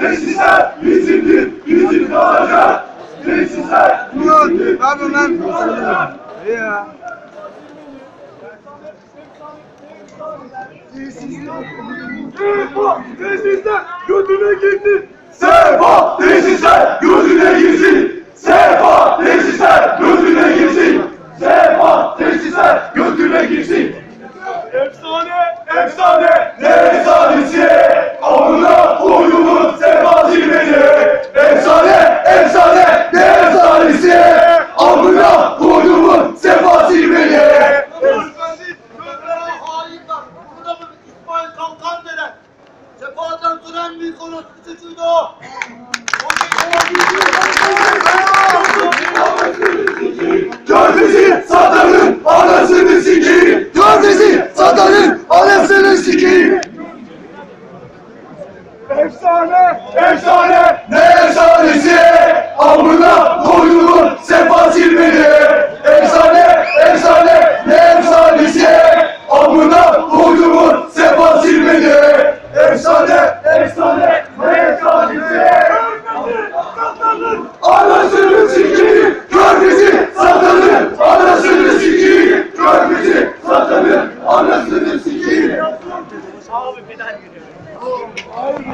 Tesisler bizimdir, bizim kalacak. Tesisler bizimdir, bizim kalacak. Ya. Sefa tesisler götüne girsin. Sefa tesisler götüne girsin. Sefa tesisler götüne girsin. Sefa tesisler götüne girsin. Efsane, efsane, Duran bir konusu çocuğuydu o. Körfezi satanın anasını sikeyim. Körfezi satanın anasını sikeyim. Efsane, efsane, ne Abi bir daha yürüyorum.